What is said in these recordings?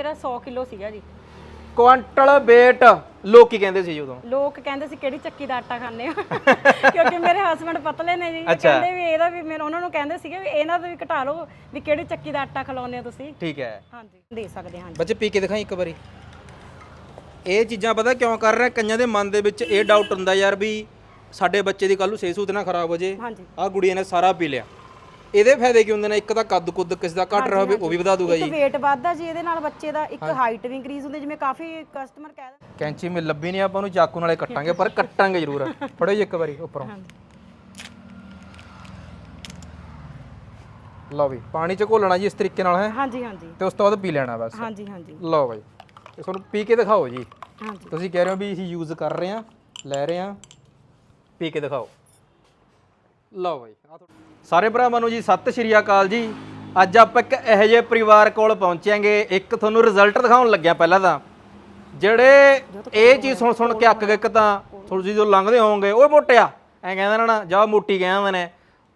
ਮੇਰਾ 100 ਕਿਲੋ ਸੀਗਾ ਜੀ। ਕੁਆਂਟਲ weight ਲੋਕੀ ਕਹਿੰਦੇ ਸੀ ਉਦੋਂ? ਲੋਕ ਕਹਿੰਦੇ ਸੀ ਕਿਹੜੀ ਚੱਕੀ ਦਾ ਆਟਾ ਖਾਂਦੇ ਹੋ? ਕਿਉਂਕਿ ਮੇਰੇ ਹਸਬੰਡ ਪਤਲੇ ਨੇ ਜੀ। ਅੱਛਾ। ਕਹਿੰਦੇ ਵੀ ਇਹਦਾ ਵੀ ਮੇਰੇ ਉਹਨਾਂ ਨੂੰ ਕਹਿੰਦੇ ਸੀਗੇ ਵੀ ਇਹਨਾਂ ਦਾ ਵੀ ਘਟਾ ਲਓ ਵੀ ਕਿਹੜੀ ਚੱਕੀ ਦਾ ਆਟਾ ਖਲਾਉਂਦੇ ਹੋ ਤੁਸੀਂ। ਠੀਕ ਹੈ। ਹਾਂਜੀ। ਦੇ ਸਕਦੇ ਹਾਂ ਜੀ। ਬੱਚੇ ਪੀ ਕੇ ਦਿਖਾਈ ਇੱਕ ਵਾਰੀ। ਇਹ ਚੀਜ਼ਾਂ ਪਤਾ ਕਿਉਂ ਕਰ ਰਹੇ? ਕਈਆਂ ਦੇ ਮਨ ਦੇ ਵਿੱਚ ਇਹ ਡਾਊਟ ਹੁੰਦਾ ਯਾਰ ਵੀ ਸਾਡੇ ਬੱਚੇ ਦੀ ਕੱਲ ਨੂੰ ਸਿਹਤ ਸੂਤ ਨਾ ਖਰਾਬ ਹੋ ਜੇ। ਹਾਂਜੀ। ਆਹ ਗੁੜੀਆਂ ਨੇ ਸਾਰਾ ਪੀ ਲਿਆ। ਇਹਦੇ ਫਾਇਦੇ ਕੀ ਹੁੰਦੇ ਨੇ? ਇੱਕ ਤਾਂ ਕੱਦ ਕੁੱਦ ਕਿਸ ਦਾ ਘਟ ਰਿਹਾ ਹੋਵੇ ਉਹ ਵੀ ਵਧਾ ਦੂਗਾ ਇੱਕ ਜੀ। weight ਵੱਧਦਾ ਜੀ ਇਹਦੇ ਨਾਲ ਬੱਚੇ ਦਾ ਇੱਕ ਹਾਈਟ ਵੀ ਇੰਕਰੀਜ਼ ਹੁੰਦੀ ਜਿਵੇਂ ਕਾਫੀ ਕਸਟਮਰ ਕਹਿ ਕੈਂਚੀ ਮੇ ਲੱਭੀ ਨਹੀਂ ਆਪਾਂ ਨੂੰ ਚਾਕੂ ਨਾਲੇ ਕੱਟਾਂਗੇ ਪਰ ਕੱਟਾਂਗੇ ਜ਼ਰੂਰ। ਫੜੋ ਜੀ ਇੱਕ ਵਾਰੀ ਉੱਪਰੋਂ। ਲਓ ਵੀ ਪਾਣੀ ਚ ਘੋਲਣਾ ਜੀ ਇਸ ਤਰੀਕੇ ਨਾਲ ਹੈ? ਹਾਂਜੀ ਹਾਂਜੀ। ਤੇ ਉਸ ਤੋਂ ਬਾਅਦ ਪੀ ਲੈਣਾ ਬਸ। ਹਾਂਜੀ ਹਾਂਜੀ। ਲਓ ਬਾਈ ਇਹ ਤੁਹਾਨੂੰ ਪੀ ਕੇ ਦਿਖਾਓ ਜੀ। ਹਾਂਜੀ। ਤੁਸੀਂ ਕਹਿ ਰਹੇ ਹੋ ਵੀ ਅਸੀਂ ਯੂਜ਼ ਕਰ ਰਹੇ ਹਾਂ ਲੈ ਰਹੇ ਹਾਂ। ਪੀ ਕੇ ਦਿਖਾਓ। ਲਓ ਬਾਈ ਸਾਰੇ ਭਰਾਵਾਂ ਨੂੰ ਜੀ ਸਤਿ ਸ਼੍ਰੀ ਅਕਾਲ ਜੀ। ਅੱਜ ਆਪਾਂ ਇੱਕ ਇਹੋ ਜਿਹੇ ਪਰਿਵਾਰ ਕੋਲ ਪਹੁੰਚਾਂਗੇ ਇੱਕ ਤੁਹਾਨੂੰ ਰਿਜ਼ਲਟ ਦਿਖਾਉਣ ਲੱਗਿਆ ਪਹਿਲਾਂ ਤਾਂ। ਜਿਹੜੇ ਇਹ ਚੀਜ਼ ਸੁਣ ਸੁਣ ਕੇ ਅੱਕ ਗਏ, ਇੱਕ ਤਾਂ ਤੁਸੀਂ ਜਦੋਂ ਲੰਘਦੇ ਹੋਵੋਗੇ, ਓਏ ਮੋਟਿਆ, ਐ ਕਹਿੰਦਾ ਨਾ ਨਾ, ਜਾ ਮੋਟੀ ਕਹਿੰਦੇ ਨੇ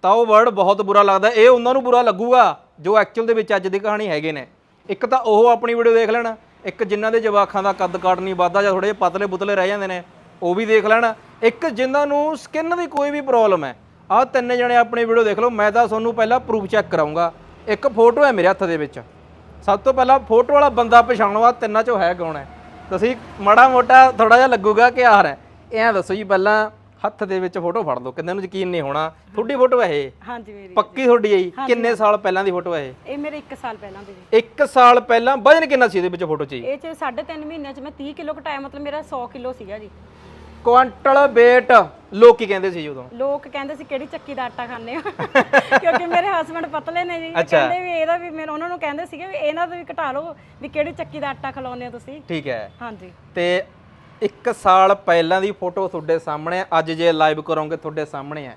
ਤਾਂ ਉਹ ਵਰਡ ਬਹੁਤ ਬੁਰਾ ਲੱਗਦਾ। ਇਹ ਉਹਨਾਂ ਨੂੰ ਬੁਰਾ ਲੱਗੂਗਾ, ਜੋ ਐਕਚੁਅਲ ਦੇ ਵਿੱਚ ਅੱਜ ਦੀ ਕਹਾਣੀ ਹੈਗੇ ਨੇ। ਇੱਕ ਤਾਂ ਉਹ ਆਪਣੀ ਵੀਡੀਓ ਦੇਖ ਲੈਣ, ਇੱਕ ਜਿਨ੍ਹਾਂ ਦੇ ਜਵਾਖਾਂ ਦਾ ਕੱਦ ਕਾਟ ਨਹੀਂ ਵੱਧਦਾ ਜਾਂ ਥੋੜੇ ਜਿਹੇ ਪਤਲੇ ਪੁਤਲੇ ਰਹਿ ਜਾਂਦੇ ਨੇ, ਉਹ ਵੀ ਦੇਖ ਲੈਣ। ਇੱਕ ਜਿਨ੍ਹਾਂ ਨੂੰ ਸਕਿਨ ਦੀ ਕੋਈ ਵੀ ਪ੍ਰੋਬਲਮ ਹੈ ਆਹ ਤਿੰਨ ਜਣੇ ਆਪਣੀ ਵੀਡੀਓ ਦੇਖ ਲਓ ਮੈਂ ਤਾਂ ਤੁਹਾਨੂੰ ਪਹਿਲਾਂ ਪ੍ਰੂਫ ਚੈੱਕ ਕਰਾਉਂਗਾ। ਇੱਕ ਫੋਟੋ ਹੈ ਮੇਰੇ ਹੱਥ ਦੇ ਵਿੱਚ। ਸਭ ਤੋਂ ਪਹਿਲਾਂ ਫੋਟੋ ਵਾਲਾ ਬੰਦਾ ਪਛਾਣਵਾ ਤਿੰਨਾਂ ਚੋਂ ਹੈ ਕੌਣ ਹੈ? ਤੁਸੀਂ ਮਾੜਾ ਮੋਟਾ ਥੋੜਾ ਜਿਹਾ ਲੱਗੂਗਾ ਕਿ ਆਹ ਹੈ। ਐਂ ਦੱਸੋ ਜੀ ਪਹਿਲਾਂ ਹੱਥ ਦੇ ਵਿੱਚ ਫੋਟੋ ਫੜ ਲਓ ਕਿੰਨੇ ਨੂੰ ਯਕੀਨ ਨਹੀਂ ਹੋਣਾ। ਤੁਹਾਡੀ ਫੋਟੋ ਹੈ ਇਹ? ਹਾਂਜੀ ਮੇਰੀ ਪੱਕੀ ਤੁਹਾਡੀ ਹੈ ਜੀ? ਕਿੰਨੇ ਸਾਲ ਪਹਿਲਾਂ ਦੀ ਫੋਟੋ ਹੈ ਇਹ? ਇਹ ਮੇਰੇ 1 ਸਾਲ ਪਹਿਲਾਂ ਦੀ ਜੀ। 1 ਸਾਲ ਪਹਿਲਾਂ ਵਜਨ ਕਿੰਨਾ ਸੀ ਇਹਦੇ ਵਿੱਚ ਫੋਟੋ 'ਚ ਜੀ? ਇਹ ਚ 3.5 ਮਹੀਨਿਆਂ ਚ ਮੈਂ 30 ਕਿਲੋ ਘਟਾਇਆ ਮਤਲਬ ਮੇਰਾ 100 ਕਿਲੋ ਸੀਗਾ ਜੀ। ਕੁਆਂਟਲ weight ਲੋਕੀ ਕਹਿੰਦੇ ਸੀ ਉਦੋਂ। ਲੋਕ ਕਹਿੰਦੇ ਸੀ ਕਿਹੜੀ ਚੱਕੀ ਦਾ ਆਟਾ ਖਾਂਦੇ ਹੋ? ਕਿਉਂਕਿ ਮੇਰੇ ਹਸਬੰਡ ਪਤਲੇ ਨੇ ਜੀ। ਅੱਛਾ। ਕਹਿੰਦੇ ਵੀ ਇਹਦਾ ਵੀ ਮੇਰੇ ਉਹਨਾਂ ਨੂੰ ਕਹਿੰਦੇ ਸੀਗੇ ਵੀ ਇਹਨਾਂ ਦਾ ਵੀ ਘਟਾ ਲਓ ਵੀ ਕਿਹੜੀ ਚੱਕੀ ਦਾ ਆਟਾ ਖਲਾਉਂਦੇ ਹੋ ਤੁਸੀਂ। ਠੀਕ ਹੈ। ਹਾਂਜੀ। ਤੇ 1 ਸਾਲ ਪਹਿਲਾਂ ਦੀ ਫੋਟੋ ਤੁਹਾਡੇ ਸਾਹਮਣੇ ਹੈ। ਅੱਜ ਜੇ ਲਾਈਵ ਕਰੋਗੇ ਤੁਹਾਡੇ ਸਾਹਮਣੇ ਹੈ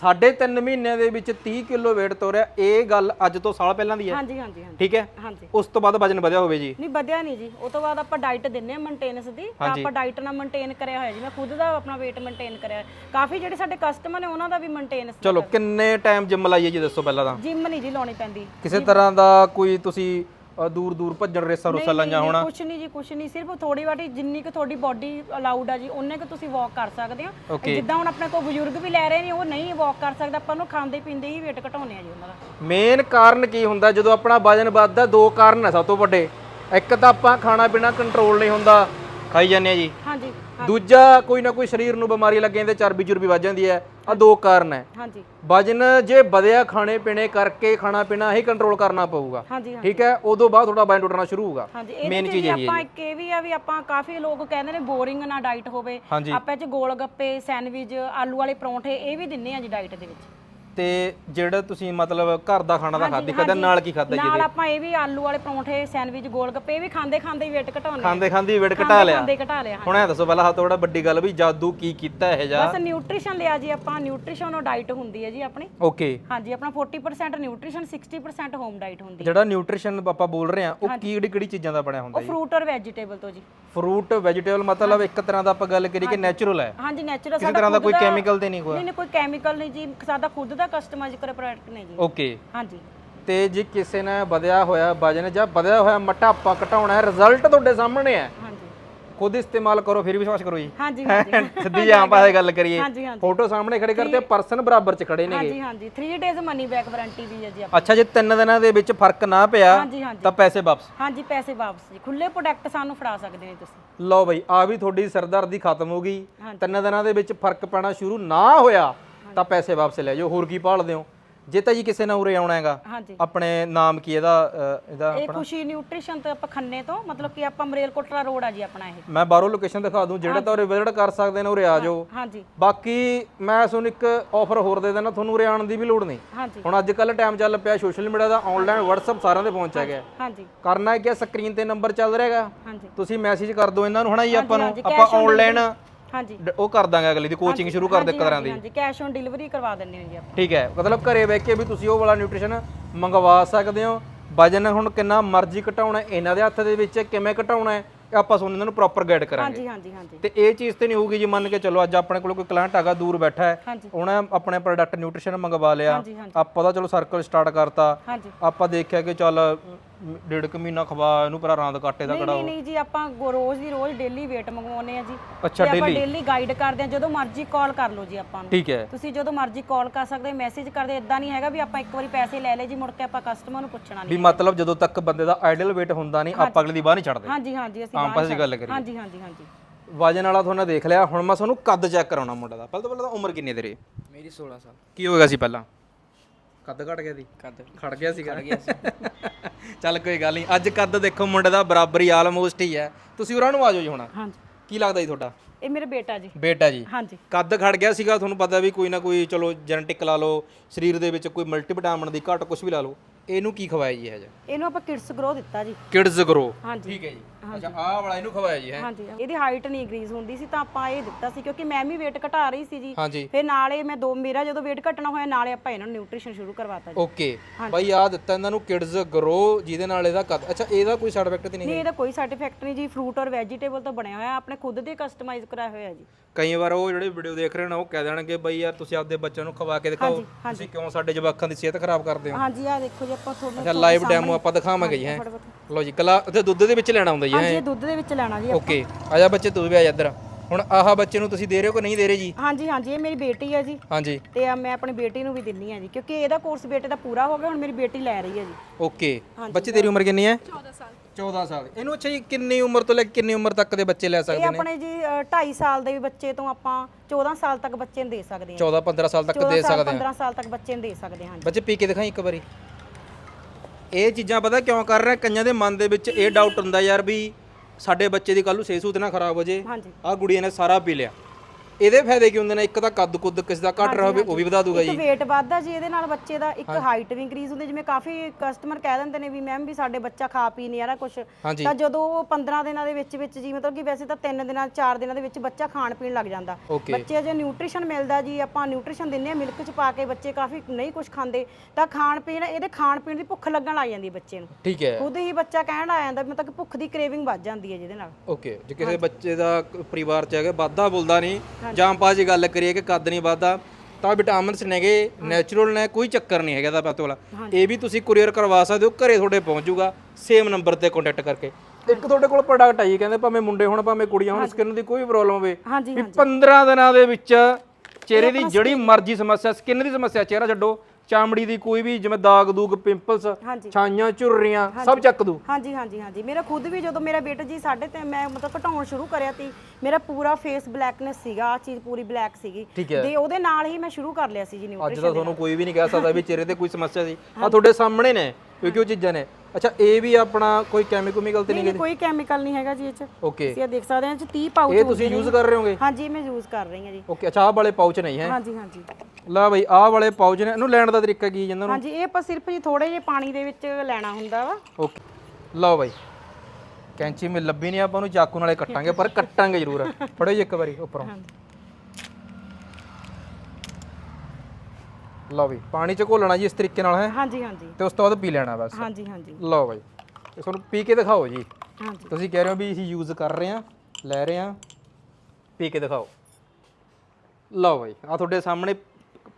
ਸਾਢੇ ਤਿੰਨ ਮਹੀਨਿਆਂ ਦੇ ਵਿੱਚ 30 ਕਿਲੋ weight ਤੋਰਿਆ। ਇਹ ਗੱਲ ਅੱਜ ਤੋਂ ਸਾਲ ਪਹਿਲਾਂ ਦੀ ਹੈ। ਹਾਂਜੀ ਹਾਂਜੀ ਹਾਂਜੀ। ਠੀਕ ਹੈ? ਹਾਂਜੀ। ਉਸ ਤੋਂ ਬਾਅਦ ਵਜਨ ਵਧਿਆ ਹੋਵੇ ਜੀ। ਨਹੀਂ ਵਧਿਆ ਨਹੀਂ ਜੀ। ਉਹ ਤੋਂ ਬਾਅਦ ਆਪਾਂ ਡਾਈਟ ਦਿੰਨੇ ਆ ਮੇਨਟੇਨੈਂਸ ਦੀ। ਤਾਂ ਆਪਾਂ ਡਾਈਟ ਨਾਲ ਮੇਨਟੇਨ ਕਰਿਆ ਹੋਇਆ ਜੀ। ਮੈਂ ਖੁਦ ਦਾ ਆਪਣਾ weight ਮੇਨਟੇਨ ਕਰਿਆ। ਕਾਫੀ ਜਿਹੜੇ ਸਾਡੇ ਕਸਟਮਰ ਨੇ ਉਹਨਾਂ ਦਾ ਵੀ ਮੇਨਟੇਨੈਂਸ ਚਲੋ ਕਿੰਨੇ ਟਾਈਮ ਜਿਮ ਲਾਈਏ ਜੀ ਦੱਸੋ ਪਹਿਲਾਂ ਤਾਂ। ਜਿਮ ਨਹੀਂ ਜੀ ਲਾਉਣੀ ਪੈਂਦੀ। ਕਿਸੇ ਤਰ੍ਹਾਂ ਦਾ ਕੋਈ ਤੁਸੀਂ ਦੂਰ ਦੂਰ ਭੱਜਣ ਰੇਸਾਂ ਰੁਸਾਂ ਲਾਈਆਂ ਹੋਣਾ। ਕੁਛ ਨਹੀਂ ਜੀ ਕੁਛ ਨਹੀਂ ਸਿਰਫ ਥੋੜੀ ਵਾਟੀ ਜਿੰਨੀ ਕੁ ਤੁਹਾਡੀ ਬਾਡੀ ਅਲਾਉਡ ਆ ਜੀ ਉਹਨੇ ਕੁ ਤੁਸੀਂ ਵਾਕ ਕਰ ਸਕਦੇ ਹੋ। ਜਿੱਦਾਂ ਹੁਣ ਆਪਣੇ ਕੋਲ ਬਜ਼ੁਰਗ ਵੀ ਲੈ ਰਹੇ ਨੇ ਉਹ ਨਹੀਂ ਵਾਕ ਕਰ ਸਕਦੇ ਆਪਾਂ ਨੂੰ ਖਾਂਦੇ ਪੀਂਦੇ ਹੀ weight ਘਟਾਉਣੇ ਆ ਜੀ ਉਹਨਾਂ ਦਾ। ਮੇਨ ਕਾਰਨ ਕੀ ਹੁੰਦਾ ਜਦੋਂ ਆਪਣਾ ਵਜਨ ਵੱਧਦਾ ਦੋ ਕਾਰਨ ਹੈ ਸਭ ਤੋਂ ਵੱਡੇ। ਇੱਕ ਤਾਂ ਆਪਾਂ ਖਾਣਾ ਪੀਣਾ ਕੰਟਰੋਲ ਨਹੀਂ ਹੁੰਦਾ। ਖਾਈ ਜਾਂਦੇ ਆ ਜੀ? ਹਾਂਜੀ ਦੂਜਾ ਕੋਈ ਨਾ ਕੋਈ ਸਰੀਰ ਨੂੰ ਬਿਮਾਰੀ ਲੱਗ ਜਾਂਦੀ ਚਰਬੀ ਚੁਰਬੀ ਵੱਧ ਜਾਂਦੀ ਹੈ ਆ ਦੋ ਕਾਰਨ ਹੈ। ਹਾਂਜੀ। ਵਜਨ ਜੇ ਵਧਿਆ ਖਾਣੇ ਪੀਣੇ ਕਰਕੇ ਖਾਣਾ ਪੀਣਾ ਹੀ ਕੰਟਰੋਲ ਕਰਨਾ ਪਊਗਾ। ਹਾਂਜੀ ਠੀਕ ਹੈ? ਉਦੋਂ ਬਾਅਦ ਤੁਹਾਡਾ ਵਜਨ ਟੁੱਟਣਾ ਸ਼ੁਰੂ ਹੋਊਗਾ। ਹਾਂਜੀ ਇਹਦੇ ਮੇਨ ਚ ਚੀਜ਼ ਜੀ ਇਹੀ ਹੈ ਆਪਾਂ ਇੱਕ ਇਹ ਵੀ ਆ ਵੀ ਆਪਾਂ ਕਾਫੀ ਲੋਕ ਕਹਿੰਦੇ ਨੇ ਬੋਰਿੰਗ ਨਾ ਡਾਈਟ ਹੋਵੇ। ਹਾਂਜੀ। ਆਪਾਂ ਇਹ ਚ ਗੋਲ ਗੱਪੇ ਸੈਂਡਵਿਚ ਆਲੂ ਵਾਲੇ ਪਰੌਂਠੇ ਇਹ ਵੀ ਦਿੰਨੇ ਆ ਜੀ ਡਾਈਟ ਦੇ ਵਿੱਚ। ਤੇ ਜਿਹੜਾ ਤੁਸੀਂ ਮਤਲਬ ਘਰ ਦਾ ਖਾਣਾ ਤਾਂ ਖਾਧੀ ਕਦੇ ਨਾਲ ਕੀ ਖਾਦਾ ਜੀ ਨਾਲ ਆਪਾਂ ਇਹ ਵੀ ਆਲੂ ਵਾਲੇ ਪਰੌਂਠੇ ਸੈਂਡਵਿਚ ਗੋਲ ਗੱਪੇ ਇਹ ਵੀ ਖਾਂਦੇ ਖਾਂਦੇ ਘਟਾਉਣੇ ਆ। ਖਾਂਦੇ ਖਾਂਦੀ weight ਘਟਾ ਲਿਆ। ਖਾਂਦੇ ਘਟਾ ਲਿਆ ਹੁਣ ਇਹ ਦੱਸੋ ਪਹਿਲਾਂ ਹੱਥ ਥੋੜਾ ਵੱਡੀ ਗੱਲ ਵੀ ਜਾਦੂ ਕੀ ਕੀਤਾ ਇਹ ਜਾ ਬਸ ਨਿਊਟ੍ਰੀਸ਼ਨ ਲਿਆ ਜੀ ਆਪਾਂ ਨਿਊਟ੍ਰੀਸ਼ਨ ਉਹ ਡਾਈਟ ਹੁੰਦੀ ਹੈ ਜੀ ਆਪਣੀ। ਓਕੇ ਹਾਂਜੀ ਆਪਣਾ 40% ਨਿਊਟ੍ਰੀਸ਼ਨ 60% ਹੋਮ ਡਾਈਟ ਹੁੰਦੀ ਹੈ। ਜਿਹੜਾ ਨਿਊਟ੍ਰੀਸ਼ਨ ਆਪਾਂ ਬੋਲ ਰਹੇ ਆ ਉਹ ਕਿਹੜੀ ਕਿਹੜੀ ਚੀਜ਼ਾਂ ਦਾ ਬਣਿਆ ਹੁੰਦਾ ਉਹ ਫਰੂਟ ਔਰ ਵੈਜੀਟੇਬਲ ਤੋਂ ਜੀ। ਫਰੂਟ ਵੈਜੀਟੇਬਲ ਮਤਲਬ ਇੱਕ ਤਰ੍ਹਾਂ ਦਾ ਆਪਾਂ ਗੱਲ ਕਰੀ ਕਿ ਨੈਚੁਰਲ ਹੈ। ਹਾਂਜੀ ਨੈਚੁਰਲ ਕਿਸੇ ਤਰ੍ਹਾਂ ਦਾ ਕੋਈ ਕੈਮੀਕਲ ਤੇ ਨਹੀਂ ਕੋਈ ਨਹੀਂ ਕੋਈ ਕੈਮੀਕਲ ਨਹੀਂ ਜੀ। ਸਾਡਾ ਖੁਦ ਦਾ ਕਸਟਮਾਈਜ਼ ਕਰੇ ਪ੍ਰੋਡਕਟ ਨੇ ਜੀ। ਓਕੇ ਹਾਂਜੀ। ਤੇ ਜੇ ਕਿਸੇ ਨੇ ਵਧਿਆ ਹੋਇਆ ਵਜਨ ਜਾਂ ਵਧਿਆ ਹੋਇਆ ਮੋਟਾਪਾ ਘਟਾਉਣਾ ਹੈ ਰਿਜ਼ਲਟ ਤੁਹਾਡੇ ਸਾਹਮਣੇ ਹੈ। ਖੁਦ ਇਸਤੇਮਾਲ ਕਰੋ ਫਿਰ ਵਿਸ਼ਵਾਸ ਕਰੋ ਜੀ। ਹਾਂਜੀ ਹਾਂਜੀ। ਸਿੱਧੀ ਜਾਂ ਪਾਸੇ ਗੱਲ ਕਰੀਏ। ਫੋਟੋ ਸਾਹਮਣੇ ਖੜੇ ਕਰਦੇ ਪਰਸਨ ਬਰਾਬਰ ਚ ਖੜੇ ਨੇਗੇ। ਹਾਂਜੀ ਹਾਂਜੀ। 3 ਡੇਜ਼ ਮਨੀ ਬੈਕ ਵਾਰੰਟੀ ਵੀ ਹੈ ਜੀ ਆਪਣੀ। ਅੱਛਾ ਜੇ ਤਿੰਨ ਦਿਨਾਂ ਦੇ ਵਿੱਚ ਫ਼ਰਕ ਨਾ ਪਿਆ ਤਾਂ ਪੈਸੇ ਵਾਪਸ। ਹਾਂਜੀ ਪੈਸੇ ਵਾਪਸ ਜੀ। ਖੁੱਲੇ ਪ੍ਰੋਡਕਟ ਸਾਨੂੰ ਫੜਾ ਸਕਦੇ ਨੇ ਤੁਸੀਂ। ਲਓ ਬਈ ਆ ਵੀ ਤੁਹਾਡੀ ਸਰਦਰਦੀ ਖਤਮ ਹੋ ਗਈ। ਤਿੰਨ ਦਿਨਾਂ ਦੇ ਵਿੱਚ ਫ਼ਰਕ ਪੈਣਾ ਸ਼ੁਰੂ ਨਾ ਹੋਇਆ ਤਾਂ ਪੈਸੇ ਵਾਪਸ ਲੈ ਜਾਓ। ਹੋਰ ਕੀ ਭਾਲਦੇ ਹੋ? ਜੇ ਤਾਂ ਜੀ ਕਿਸੇ ਨੇ ਉਰੇ ਆਉਣਾ ਹੈਗਾ ਹਾਂਜੀ। ਆਪਣੇ ਨਾਮ ਕੀ ਇਹਦਾ ਅ, ਇਹਦਾ ਇਹ ਖੁਸ਼ੀ ਨਿਊਟ੍ਰੀਸ਼ਨ ਤੋਂ ਆਪਾਂ ਖੰਨੇ ਤੋਂ ਮਤਲਬ ਕਿ ਆਪਾਂ ਮਰੇਲਕੋਟਲਾ ਰੋਡ ਆ ਜੀ ਆਪਣਾ ਇਹ। ਮੈਂ ਬਾਹਰੋਂ ਲੋਕੇਸ਼ਨ ਦਿਖਾ ਦੂੰ ਜਿਹੜੇ ਤਾਂ ਉਰੇ ਵਿਜ਼ਿਟ ਕਰ ਸਕਦੇ ਨੇ ਉਰੇ ਆ ਜਾਓ। ਹਾਂਜੀ। ਬਾਕੀ ਮੈਂ ਤੁਹਾਨੂੰ ਇੱਕ ਆਫਰ ਹੋਰ ਦੇ ਦੇਣਾ ਤੁਹਾਨੂੰ ਉਰੇ ਆਉਣ ਦੀ ਵੀ ਲੋੜ ਨਹੀਂ। ਹਾਂਜੀ। ਹੁਣ ਅੱਜ ਕੱਲ ਟਾਈਮ ਚੱਲ ਪਿਆ ਸੋਸ਼ਲ ਮੀਡੀਆ ਦਾ ਆਨਲਾਈਨ WhatsApp ਸਾਰਿਆਂ ਦੇ ਪਹੁੰਚ ਗਿਆ। ਹਾਂਜੀ ਕਰਨਾ ਕੀ ਸਕਰੀਨ ਤੇ ਨੰਬਰ ਚੱਲ ਰਿਹਾ ਹੈਗਾ। ਹਾਂਜੀ। ਤੁਸੀਂ ਮੈਸੇਜ ਕਰ ਦਿਓ ਇਹਨਾਂ ਨੂੰ ਹਨਾ ਜੀ ਆਪਾਂ ਨੂੰ। ਆਪਾਂ ਆਨਲਾਈਨ ਹਾਂਜੀ। ਉਹ ਕਰ ਦਾਂਗੇ ਅਗਲੀ ਦੀ ਕੋਚਿੰਗ ਸ਼ੁਰੂ ਕਰ ਦੇ ਤਰ੍ਹਾਂ ਦੀ। ਹਾਂਜੀ ਕੈਸ਼ ਔਨ ਡਿਲੀਵਰੀ ਕਰਵਾ ਦਿੰਦੇ ਹਾਂ ਜੀ ਆਪਾਂ। ਠੀਕ ਹੈ ਮਤਲਬ ਘਰੇ ਬਹਿ ਕੇ ਵੀ ਤੁਸੀਂ ਉਹ ਵਾਲਾ ਨਿਊਟ੍ਰੀਸ਼ਨ ਮੰਗਵਾ ਸਕਦੇ ਹੋ। ਵਜਨ ਹੁਣ ਕਿੰਨਾ ਮਰਜ਼ੀ ਘਟਾਉਣਾ ਹੈ, ਇਹਨਾਂ ਦੇ ਹੱਥ ਦੇ ਵਿੱਚ ਹੈ, ਕਿਵੇਂ ਘਟਾਉਣਾ ਹੈ ਇਹ ਆਪਾਂ ਤੁਹਾਨੂੰ ਇਹਨਾਂ ਨੂੰ ਪ੍ਰੋਪਰ ਗਾਈਡ ਕਰਾਂਗੇ। ਹਾਂਜੀ ਹਾਂਜੀ ਹਾਂਜੀ। ਤੇ ਇਹ ਚੀਜ਼ ਤੇ ਨਹੀਂ ਹੋਊਗੀ ਜੀ ਮੰਨ ਕੇ ਚਲੋ ਅੱਜ ਆਪਣੇ ਕੋਲ ਕੋਈ ਕਲਾਇੰਟ ਹੈਗਾ ਦੂਰ ਬੈਠਾ ਹੈ ਹਾਂਜੀ। ਉਹਨੇ ਆਪਣੇ ਪ੍ਰੋਡਕਟ ਨਿਊਟ੍ਰੀਸ਼ਨ ਮੰਗਵਾ ਲਿਆ ਹਾਂਜੀ ਹਾਂਜੀ। ਆਪਾਂ ਤਾਂ ਚਲੋ ਸਰਕਲ ਸਟਾਰਟ ਕਰਤਾ। ਹਾਂਜੀ। ਆਪਾਂ ਦੇਖਿਆ ਕਿ ਚੱਲ ਡੇਢ ਕੁ ਮਹੀਨਾ ਖਵਾ ਇਹਨੂੰ ਪਰ ਰਾਂਦ ਕਾਟੇ ਦਾ ਨਹੀਂ ਕੜਾ ਨਹੀਂ ਨਹੀਂ ਜੀ ਆਪਾਂ ਗੋ- ਰੋਜ਼ ਦੀ ਰੋਜ਼ ਡੇਲੀ weight ਮੰਗਵਾਉਂਦੇ ਆ ਜੀ। ਅੱਛਾ ਤੇ ਆਪਾਂ ਡੇਲੀ ਡੇਲੀ ਗਾਈਡ ਕਰਦੇ ਆ ਜਦੋਂ ਮਰਜ਼ੀ ਕਾਲ ਕਰ ਲਓ ਜੀ ਆਪਾਂ ਨੂੰ। ਠੀਕ ਹੈ। ਤੁਸੀਂ ਜਦੋਂ ਮਰਜ਼ੀ ਕਾਲ ਕਰ ਸਕਦੇ ਮੈਸੇਜ ਕਰਦੇ ਇਦਾਂ ਨਹੀਂ ਹੈਗਾ ਵੀ ਆਪਾਂ ਇੱਕ ਵਾਰੀ ਪੈਸੇ ਲੈ ਲਏ ਜੀ ਮੁੜ ਕੇ ਆਪਾਂ ਕਸਟਮਰ ਨੂੰ ਪੁੱਛਣਾ ਵੀ ਨਹੀਂ ਮਤਲਬ ਜਦੋਂ ਤੱਕ ਬੰਦੇ ਦਾ ਆਈਡਲ weight ਹੁੰਦਾ ਨਹੀਂ ਆਪਾਂ ਅਗਲੇ ਦੀ ਬਾਹ ਨਹੀਂ ਛੱਡਦੇ ਹਾਂਜੀ ਹਾਂਜੀ ਅਸੀਂ ਆਮ ਬਾਹਰ ਪਾਸੇ ਦੀ ਗੱਲ ਕਰੀਏ। ਹਾਂਜੀ ਹਾਂਜੀ ਹਾਂਜੀ। ਵਜਨ ਵਾਲਾ ਤੁਹਾਨੂੰ ਦੇਖ ਲਿਆ ਹੁਣ ਮੈਂ ਤੁਹਾਨੂੰ ਕੱਦ ਚੈੱਕ ਕਰਾਉਣਾ ਮੁੰਡਾ ਦਾ। ਪਹਿਲਾਂ ਤਾਂ ਪਹਿਲਾਂ ਤਾਂ ਉਮਰ ਕਿੰਨੀ ਹੈ ਤੇਰੀ? ਮੇਰੀ 16 ਸਾਲ। ਕੀ ਹੋ ਗਿਆ ਸੀ ਪਹਿਲਾਂ? ਕੱਦ ਘਟ ਗਿਆ ਸੀ। ਕਦ ਖੜ ਗਿਆ ਸੀਗਾ। ਚੱਲ ਕੋਈ ਗੱਲ ਨਹੀਂ ਅੱਜ ਕੱਦ ਦੇਖੋ ਮੁੰਡੇ ਦਾ ਬਰਾਬਰ ਹੀ ਆਲਮੋਸਟ ਹੀ ਹੈ। ਤੁਸੀਂ ਉਹਨਾਂ ਨੂੰ ਆ ਜਾਓ ਜੀ ਹੁਣ। ਹਾਂਜੀ। ਕੀ ਲੱਗਦਾ ਜੀ ਤੁਹਾਡਾ? ਇਹ ਮੇਰੇ ਬੇਟਾ ਜੀ। ਬੇਟਾ ਜੀ। ਹਾਂਜੀ। ਕੱਦ ਖੜ ਗਿਆ ਸੀਗਾ ਤੁਹਾਨੂੰ ਪਤਾ ਵੀ ਕੋਈ ਨਾ ਕੋਈ ਚਲੋ ਜੈਨੇਟਿਕ ਲਾ ਲਓ ਸਰੀਰ ਦੇ ਵਿੱਚ ਕੋਈ ਮਲਟੀਵਿਟਾਮਿਨ ਦੀ ਘਾਟ ਕੁਝ ਵੀ ਲਾ ਲਓ। ਇਹਨੂੰ ਕੀ ਖਵਾਇਆ ਜੀ ਇਹ ਜਿਹਾ? ਇਹਨੂੰ ਆਪਾਂ ਕਿਡਸ ਗਰੋ ਦਿੱਤਾ ਜੀ। ਕਿਡਜ਼ ਗਰੋ ਹਾਂਜੀ। ਠੀਕ ਹੈ ਜੀ। ਅੱਛਾ ਆਹ ਵਾਲਾ ਇਹਨੂੰ ਖਵਾਇਆ ਜੀ ਹੈ? ਹਾਂਜੀ ਇਹਦੀ ਹਾਈਟ ਨਹੀਂ ਇੰਕਰੀਜ਼ ਹੁੰਦੀ ਸੀ ਤਾਂ ਆਪਾਂ ਇਹ ਦਿੱਤਾ ਸੀ ਕਿਉਂਕਿ ਮੈਂ ਵੀ weight ਘਟਾ ਰਹੀ ਸੀ ਜੀ। ਹਾਂਜੀ। ਫਿਰ ਨਾਲੇ ਮੈਂ ਦੋ ਮੇਰਾ ਜਦੋਂ weight ਘਟਣਾ ਹੋਇਆ ਨਾਲੇ ਆਪਾਂ ਇਹਨਾਂ ਨੂੰ ਨਿਊਟ੍ਰੀਸ਼ਨ ਸ਼ੁਰੂ ਕਰਵਾਤਾ ਜੀ। ਓਕੇ ਬਾਈ ਆ ਦਿੱਤਾ ਇਹਨਾਂ ਨੂੰ ਕਿਡਜ਼ ਗਰੋ ਜਿਹਦੇ ਨਾਲ ਇਹਦਾ ਕੱਦ ਅੱਛਾ ਇਹਦਾ ਕੋਈ ਸਾਈਡ ਇਫੈਕਟ ਨਹੀਂ ਨਹੀਂ ਇਹਦਾ ਕੋਈ ਸਾਈਡ ਇਫੈਕਟ ਨਹੀਂ ਜੀ ਫਰੂਟ ਔਰ ਵੈਜੀਟੇਬਲ ਤੋਂ ਬਣਿਆ ਹੋਇਆ ਆਪਣੇ ਖੁਦ ਦੇ ਕਸਟਮਾਈਜ਼ ਕਰਾਇਆ ਹੋਇਆ ਜੀ। ਕਈ ਵਾਰ ਉਹ ਜਿਹੜੇ ਵੀਡੀਓ ਦੇਖ ਰਹੇ ਨੇ ਉਹ ਕਹਿ ਦੇਣਗੇ ਬਈ ਯਾਰ ਤੁਸੀਂ ਆਪਦੇ ਬੱਚਿਆਂ ਨੂੰ ਖਵਾ ਕੇ ਦਿਖਾਓ ਤੁਸੀਂ ਕਿਉਂ ਸਾਡੇ ਜਵਾਕਾਂ ਦੀ ਸਿਹਤ ਖਰਾਬ ਕਰਦੇ ਹੋ? ਹਾਂਜੀ ਆ ਦੇਖੋ ਜੀ ਆਪਾਂ ਤੁਹਾਨੂੰ ਅੱਛਾ ਲਾਈਵ ਡੈਮੋ ਆਪਾਂ ਦਿਖਾਵਾਂਗੇ ਜੀ ਹੈ? ਲਓ ਜੀ ਕਲਾ ਤੇ ਦੁੱਧ ਦੇ ਵਿੱਚ ਲੈਣਾ ਹੁੰਦਾ ਜੀ ਹਾਂਜੀ ਇਹ ਦੁੱਧ ਦੇ ਵਿੱਚ ਲੈਣਾ ਜੀ ਓਕੇ ਆ ਜਾ ਬੱਚੇ ਤੂੰ ਵੀ ਆ ਜਾ ਇੱਧਰ। ਹੁਣ ਆਹ ਬੱਚੇ ਨੂੰ ਤੁਸੀਂ ਦੇ ਰਹੇ ਹੋ ਕਿ ਨਹੀਂ ਦੇ ਰਹੇ ਜੀ? ਹਾਂਜੀ ਹਾਂਜੀ ਇਹ ਮੇਰੀ ਬੇਟੀ ਹੈ ਜੀ। ਹਾਂਜੀ। ਤੇ ਆ ਮੈਂ ਆਪਣੀ ਬੇਟੀ ਨੂੰ ਵੀ ਦਿੰਨੀ ਆ ਜੀ ਕਿਉਂਕਿ ਇਹਦਾ ਕੋਰਸ ਬੇਟੇ ਦਾ ਪੂਰਾ ਹੋ ਗਿਆ ਹੁਣ ਮੇਰੀ ਬੇਟੀ ਲੈ ਰਹੀ ਹੈ ਜੀ। ਓਕੇ ਬੱਚੇ ਤੇਰੀ ਉਮਰ ਕਿੰਨੀ ਹੈ? 14 ਸਾਲ। 14 ਸਾਲ। ਇਹਨੂੰ ਅੱਛਾ ਜੀ ਕਿੰਨੀ ਉਮਰ ਤੋਂ ਲੈ ਕੇ ਕਿੰਨੀ ਉਮਰ ਤੱਕ ਦੇ ਬੱਚੇ ਲੈ ਇਹ ਸਕਦੇ ਨੇ? ਆਪਣੇ ਜੀ 2.5 ਸਾਲ ਦੇ ਵੀ ਬੱਚੇ ਤੋਂ ਆਪਾਂ 14 ਸਾਲ ਤੱਕ ਬੱਚੇ ਨੂੰ ਦੇ ਸਕਦੇ ਹਾਂ। 14 15 ਸਾਲ ਤੱਕ 14 ਦੇ ਸਾਲ ਸਕਦੇ 15 ਸਾਲ ਤੱਕ ਬੱਚੇ ਨੂੰ ਦੇ ਸਕਦੇ ਹਾਂ ਜੀ ਬੱਚੇ ਪੀ ਕੇ ਦਿਖਾਈ ਇੱਕ ਵਾਰੀ। ਇਹ ਚੀਜ਼ਾਂ ਪਤਾ ਕਿਉਂ ਕਰ ਰਹੇ? ਕਈਆਂ ਦੇ ਮਨ ਦੇ ਵਿੱਚ ਇਹ ਡਾਊਟ ਹੁੰਦਾ ਯਾਰ ਵੀ ਸਾਡੇ ਬੱਚੇ ਦੀ ਕੱਲ ਨੂੰ ਸੇਸੂਤ ਨਾ ਖਰਾਬ ਹੋ ਜੇ। ਹਾਂਜੀ। ਆਹ ਗੁੜੀਆਂ ਨੇ ਸਾਰਾ ਪੀ ਲਿਆ। ਇਹਦੇ ਫਾਇਦੇ ਕੀ ਹੁੰਦੇ ਨੇ? ਇੱਕ ਤਾਂ ਕੱਦ ਕੁੱਦ ਕਿਸੇ ਦਾ ਘਟ ਰਿਹਾ ਹੋਵੇ ਉਹ ਵੀ ਵਧਾ ਦੂਗਾ ਇੱਕ ਜੀ। weight ਵੱਧਦਾ ਜੀ ਇਹਦੇ ਨਾਲ ਬੱਚੇ ਦਾ ਇੱਕ ਹਾਈਟ ਵੀ ਇੰਕਰੀਜ਼ ਹੁੰਦੀ ਜਿਵੇਂ ਕਾਫੀ ਕਸਟਮਰ ਕਹਿ ਦਿੰਦੇ ਨੇ ਵੀ ਮੈਮ ਵੀ ਸਾਡੇ ਬੱਚਾ ਖਾ ਪੀ ਨਹੀਂ ਆ ਰਿਹਾ ਕੁਝ ਤਾਂ ਜਦੋਂ ਉਹ 15 ਦਿਨਾਂ ਦੇ ਵਿੱਚ ਵਿੱਚ ਜੀ ਮਤਲਬ ਕਿ ਵੈਸੇ ਤਾਂ 3 ਦਿਨਾਂ 4 ਦਿਨਾਂ ਦੇ ਵਿੱਚ ਬੱਚਾ ਖਾਣ ਪੀਣ ਲੱਗ ਜਾਂਦਾ। ਬੱਚੇ ਜੇ ਨਿਊਟ੍ਰੀਸ਼ਨ ਮਿਲਦਾ ਜੀ ਆਪਾਂ ਨਿਊਟ੍ਰੀਸ਼ਨ ਦਿੰਨੇ ਆ ਮਿਲਕ ਚ ਪਾ ਕੇ ਬੱਚੇ ਕਾਫੀ ਨਹੀਂ ਕੁਝ ਖਾਂਦੇ ਤਾਂ ਖਾਣ ਪੀਣ ਇਹਦੇ ਖਾਣ ਪੀਣ ਦੀ ਭੁੱਖ ਲੱਗਣ ਲੱਗ ਜਾਂਦੀ ਬੱਚੇ ਨੂੰ। ਠੀਕ ਹੈ। ਖੁਦ ਹੀ ਬੱਚਾ ਕਹਿਣ ਆ ਜਾਂਦਾ ਮਤਲਬ ਕਿ ਭੁੱਖ ਦੀ ਕ੍ਰੇਵਿੰਗ ਵੱਧ ਜਾਂਦੀ ਹੈ ਜਿਹਦੇ ਨਾਲ। ਓਕੇ ਜੇ ਕਿਸੇ ਬੱਚੇ ਦਾ ਪਰਿਵਾਰ ਚ ਹੈਗਾ ਵਾਧਾ ਬੋਲਦਾ ਨਹੀਂ ਜਾਂ ਆਪਾਂ ਜੇ ਗੱਲ ਕਰੀਏ ਕਿ ਕੱਦ ਨਹੀਂ ਵਾਧਾ ਤਾਂ ਵਿਟਾਮਿਨਸ ਨੇਗੇ ਨੈਚੁਰਲ ਨੇ ਕੋਈ ਚੱਕਰ ਨਹੀਂ ਹੈਗਾ ਦਾ ਪਤ ਵਾਲਾ ਇਹ ਵੀ ਤੁਸੀਂ ਕੁਰੀਅਰ ਕਰਵਾ ਸਕਦੇ ਹੋ ਘਰੇ ਤੁਹਾਡੇ ਪਹੁੰਚ ਜਾਊਗਾ ਸੇਮ ਨੰਬਰ ਤੇ ਕੰਟੈਕਟ ਕਰਕੇ। ਇੱਕ ਤੁਹਾਡੇ ਕੋਲ ਪ੍ਰੋਡਕਟ ਆਈ ਕਹਿੰਦੇ ਭਾਵੇਂ ਮੁੰਡੇ ਹੋਣ ਭਾਵੇਂ ਕੁੜੀਆਂ ਹੋਣ ਸਕਿਨ ਦੀ ਕੋਈ ਪ੍ਰੋਬਲਮ ਹੋਵੇ ਵੀ 15 ਦਿਨਾਂ ਦੇ ਵਿੱਚ ਚਿਹਰੇ ਦੀ ਜਿਹੜੀ ਮਰਜ਼ੀ ਸਮੱਸਿਆ ਸਕਿਨ ਦੀ ਸਮੱਸਿਆ ਚਿਹਰਾ ਛੱਡੋ। ਚਾਮੜੀ ਦੀ ਕੋਈ ਵੀ ਜਿਵੇਂ ਦਾਗ ਦੂਗ ਪਿੰਪਲਸ ਹਾਂਜੀ। ਛਾਈਆਂ ਝੁਰਰੀਆਂ ਸਭ ਚੱਕ ਦੂ। ਹਾਂਜੀ ਹਾਂਜੀ ਹਾਂਜੀ। ਮੇਰਾ ਖੁਦ ਵੀ ਜਦੋਂ ਮੇਰਾ ਬੇਟਾ ਜੀ ਸਾਢੇ ਤੇ ਮੈਂ ਮਤਲਬ ਘਟਾਉਣ ਸ਼ੁਰੂ ਕਰਿਆ ਤੀ ਮੇਰਾ ਪੂਰਾ ਫੇਸ ਬਲੈਕਨੈਸ ਸੀਗਾ ਆ ਚੀਜ਼ ਪੂਰੀ ਬਲੈਕ ਸੀਗੀ। ਠੀਕ ਹੈ। ਤੇ ਉਹਦੇ ਨਾਲ ਹੀ ਮੈਂ ਸ਼ੁਰੂ ਕਰ ਲਿਆ ਸੀ ਜੀ ਅੱਜ ਨਿਊਟ੍ਰੀਸ਼ਨ ਤਾਂ ਤੁਹਾਨੂੰ ਕੋਈ ਵੀ ਨਹੀਂ ਕਹਿ ਸਕਦਾ ਵੀ ਚਿਹਰੇ ਤੇ ਕੋਈ ਸਮੱਸਿਆ ਸੀ। ਆ ਤੁਹਾਡੇ ਸਾਹਮਣੇ ਨੇ ਕਿਉਂਕਿ ਉਹ ਚੀਜ਼ਾਂ ਨੇ। ਅੱਛਾ ਇਹ ਵੀ ਆਪਣਾ ਕੋਈ ਕੈਮੀਕਲ ਤੇ ਨਹੀਂ ਨਹੀਂ ਕੋਈ ਕੈਮੀਕਲ ਨਹੀਂ ਹੈਗਾ ਜੀ ਇਹ ਚ। ਓਕੇ ਤੁਸੀਂ ਇਹ ਦੇਖ ਸਕਦੇ ਹੋ ਇਹ ਚ 30 ਪਾਊਚ ਇਹ ਤੁਸੀਂ ਯੂਜ਼ ਕਰ ਰਹੇ ਹੋਗੇ? ਹਾਂਜੀ ਮੈਂ ਯੂਜ਼ ਕਰ ਰਹੀ ਹਾਂ ਜੀ। ਓਕੇ ਅੱਛਾ ਆਹ ਵਾਲੇ ਪਾਊਚ ਨਹੀਂ ਹੈ? ਹਾਂਜੀ ਹਾਂਜੀ। ਲੈ ਬਈ ਆਹ ਵਾਲੇ ਪਾਊਚ ਨੇ। ਇਹਨੂੰ ਲੈਣ ਦਾ ਤਰੀਕਾ ਕੀ ਜਾਂਦਾ ਨੂੰ? ਹਾਂਜੀ ਇਹ ਆਪਾਂ ਸਿਰਫ ਜੀ ਥੋੜੇ ਜਿਹੇ ਪਾਣੀ ਦੇ ਵਿੱਚ ਲੈਣਾ ਹੁੰਦਾ ਵਾ। ਓਕੇ ਲਓ ਬਾਈ। ਕੈਂਚੀ ਮੇ ਲੱਭੀ ਨਹੀਂ ਆਪਾਂ ਨੂੰ ਚਾਕੂ ਨਾਲੇ ਕੱਟਾਂਗੇ ਪਰ ਕੱਟਾਂਗੇ ਜ਼ਰੂਰ। ਫੜੋ ਜੀ ਇੱਕ ਵਾਰੀ ਉੱਪਰੋਂ। ਲਓ ਬਈ ਪਾਣੀ ਚ ਘੋਲਣਾ ਜੀ ਇਸ ਤਰੀਕੇ ਨਾਲ ਹੈ? ਹਾਂਜੀ ਹਾਂਜੀ। ਤੇ ਉਸ ਤੋਂ ਬਾਅਦ ਪੀ ਲੈਣਾ ਬਸ। ਹਾਂਜੀ ਹਾਂਜੀ। ਲਓ ਬਾਈ ਇਹ ਤੁਹਾਨੂੰ ਪੀ ਕੇ ਦਿਖਾਓ ਜੀ। ਹਾਂਜੀ। ਤੁਸੀਂ ਕਹਿ ਰਹੇ ਹੋ ਵੀ ਅਸੀਂ ਯੂਜ਼ ਕਰ ਰਹੇ ਹਾਂ ਲੈ ਰਹੇ ਹਾਂ ਪੀ ਕੇ ਦਿਖਾਓ। ਲਓ ਬਾਈ ਆ ਤੁਹਾਡੇ ਸਾਹਮਣੇ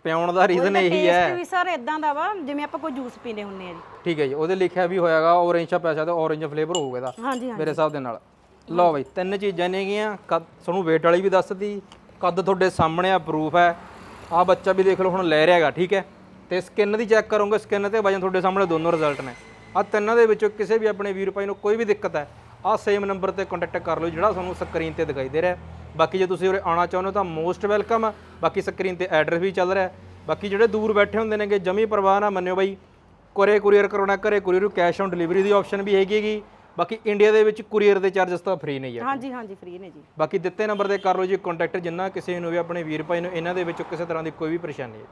ਪਿਆਉਣ ਦਾ ਰੀਜ਼ਨ ਇਹੀ ਹੈ। ਟੇਸਟ ਵੀ ਸਰ ਇਦਾਂ ਦਾ ਵਾ ਜਿਵੇਂ ਆਪਾਂ ਕੋਈ ਜੂਸ ਪੀਂਦੇ ਹੁੰਨੇ ਆ ਜੀ। ਠੀਕ ਹੈ ਜੀ ਉਹਦੇ ਲਿਖਿਆ ਵੀ ਹੋਇਆਗਾ ਔਰੇਂਜ ਦਾ ਪੈਸਾ ਤੇ ਔਰੇਂਜ ਫਲੇਵਰ ਹੋਊਗਾ ਇਹਦਾ ਹਾਂਜੀ ਹਾਂਜੀ। ਮੇਰੇ ਹਿਸਾਬ ਦੇ ਨਾਲ। ਲਓ ਬਾਈ ਤਿੰਨ ਚੀਜ਼ਾਂ ਨੇਗੀਆਂ ਤੁਹਾਨੂੰ weight ਵਾਲੀ ਵੀ ਦੱਸਦੀ ਕੱਦ ਤੁਹਾਡੇ ਸਾਹਮਣੇ ਆ ਪ੍ਰੂਫ ਹੈ ਆ ਬੱਚਾ ਵੀ ਦੇਖ ਲਓ, ਹੁਣ ਲੈ ਰਿਹਾਗਾ ਠੀਕ ਹੈ? ਤੇ ਸਕਿਨ ਦੀ ਚੈੱਕ ਕਰੋਗੇ ਸਕਿਨ ਤੇ ਵਜਨ ਤੁਹਾਡੇ ਸਾਹਮਣੇ ਦੋਨੋਂ ਰਿਜ਼ਲਟ ਨੇ। ਆ ਤਿੰਨਾਂ ਦੇ ਵਿੱਚੋਂ ਕਿਸੇ ਵੀ ਆਪਣੇ ਵੀਰ ਭਾਈ ਨੂੰ ਕੋਈ ਵੀ ਦਿੱਕਤ ਹੈ ਆ ਸੇਮ ਨੰਬਰ ਤੇ ਕੰਟੈਕਟ ਕਰ ਲਓ, ਜਿਹੜਾ ਤੁਹਾਨੂੰ ਸਕਰੀਨ ਤੇ ਦਿਖਾਈ ਦੇ ਰਿਹਾ ਬਾਕੀ ਜੇ ਤੁਸੀਂ ਉਰੇ ਆਉਣਾ ਚਾਹੁੰਦੇ ਹੋ ਤਾਂ ਮੋਸਟ ਵੈਲਕਮ ਬਾਕੀ ਸਕਰੀਨ ਤੇ ਐਡਰੈਸ ਵੀ ਚੱਲ ਰਿਹਾ ਬਾਕੀ ਜਿਹੜੇ ਦੂਰ ਬੈਠੇ ਹੁੰਦੇ ਨੇਗੇ, ਜਮੀ ਪਰਵਾਹ ਨਾ ਮੰਨਿਓ ਬਾਈ। ਕੋਰੇ ਕੁਰੀਅਰ ਕਰਾਉਣਾ, ਘਰੇ ਕੁਰੀਅਰ ਨੂੰ ਕੈਸ਼ ਔਨ ਡਿਲੀਵਰੀ ਦੀ ਆਪਸ਼ਨ ਵੀ ਹੈਗੀ ਹੈਗੀ। ਬਾਕੀ ਇੰਡੀਆ ਦੇ ਵਿੱਚ ਕੁਰੀਅਰ ਦੇ ਚਾਰजेस ਤਾਂ ਫ੍ਰੀ ਨਹੀਂ ਹੈ ਹਾਂਜੀ ਹਾਂਜੀ ਫ੍ਰੀ ਨੇ ਜੀ। ਬਾਕੀ ਦਿੱਤੇ ਨੰਬਰ ਤੇ ਕਰ ਲਓ ਜੀ ਕੰਟੈਕਟ ਜਿੰਨਾ ਕਿਸੇ ਨੂੰ ਵੀ ਆਪਣੇ ਵੀਰ ਭਾਈ ਨੂੰ ਇਹਨਾਂ ਦੇ ਵਿੱਚੋਂ ਕਿਸੇ ਤਰ੍ਹਾਂ ਦੀ ਕੋਈ ਵੀ ਪਰੇਸ਼ਾਨੀ ਹੈ